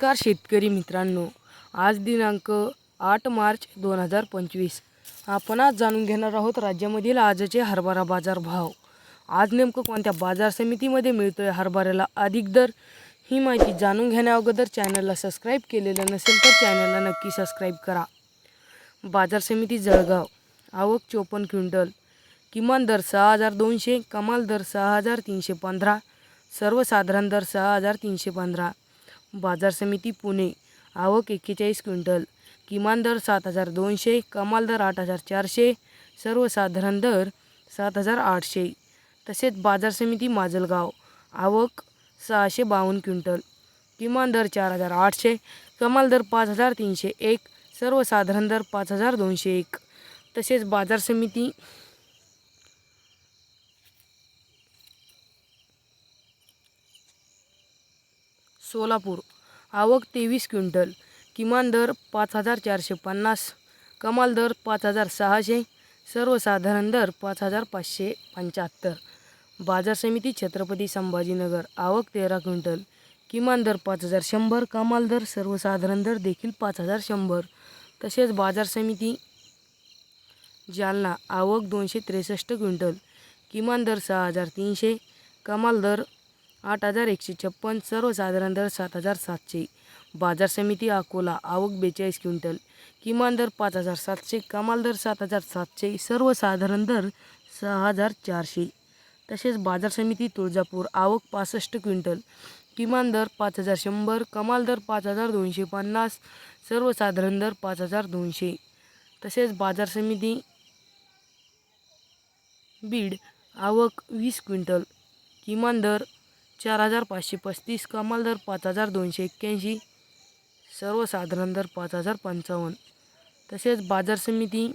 नमस्कार शेतकरी मित्रांनो. आज दिनांक आठ मार्च दोन हजार पंचवीस. आपण आज जाणून घेणार आहोत राज्यामधील आजचे हरभरा बाजार भाव. आज नेमकं कोणत्या बाजार समितीमध्ये मिळतो आहे हरभऱ्याला अधिक दर? ही माहिती जाणून घेण्याअगोदर चॅनलला सबस्क्राईब केलेलं नसेल तर चॅनलला नक्की सबस्क्राईब करा. बाजार समिती जळगाव. आवक चोपन्न क्विंटल. किमान दर सहा हजार दोनशे कमाल दर सहा हजार तीनशे पंधरा. सर्वसाधारण दर सहा हजार तीनशे पंधरा. बाजार समिती पुणे. आवक एक्केचाळीस क्विंटल. किमान दर सात हजार दोनशे कमाल दर आठ हजार चारशे सर्वसाधारण दर सात हजार आठशे. तसेच बाजार समिती माजलगाव. आवक सहाशे बावन्न क्विंटल. किमान दर चार हजार आठशे कमाल दर पाच हजार तीनशे एक सर्वसाधारण दर पाच हजार दोनशे एक. तसेच बाजार समिती सोलापूर. आवक तेवीस क्विंटल. किमान दर पाच हजार चारशे पन्नास. कमाल दर पाच हजार सहाशे. सर्वसाधारण दर पाच हजार पाचशे पंच्याहत्तर. बाजार समिती छत्रपती संभाजीनगर. आवक तेरा क्विंटल. किमान दर पाच हजार शंभर. कमाल दर सर्वसाधारण दर देखील पाच हजार शंभर. तसेच बाजार समिती जालना. आवक दोनशे त्रेसष्ट क्विंटल. किमान दर सहा हजार तीनशे. कमाल दर आठ हजार एकशे छप्पन सर्वसाधारण दर सात हजार सातशे. बाजार समिती अकोला आवक बेचाळीस क्विंटल. किमान दर पाच हजार सातशे कमाल दर सात हजार सातशे सर्वसाधारण दर सहा हजार चारशे. तसेच बाजार समिती तुळजापूर आवक पासष्ट क्विंटल. किमान दर पाच हजार शंभर कमाल दर पाच हजार दोनशे पन्नास सर्वसाधारण दर पाच हजार दोनशे. तसेच बाजार समिती बीड आवक वीस क्विंटल. किमान दर चार हजार पाचशे पस्तीस कमाल दर पाच हजार दोनशे एक्क्याऐंशी सर्वसाधारण दर पाच हजार पंचावन्न. तसेच बाजार समिती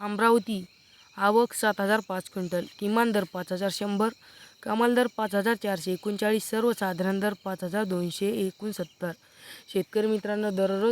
अमरावती आवक सात हजार पाच क्विंटल किमान दर पाच हजार शंभर कमाल दर पाच हजार चारशे एकोणचाळीस सर्वसाधारण दर पाच हजार दोनशे एकोणसत्तर. शेतकरी मित्रांनो दररोज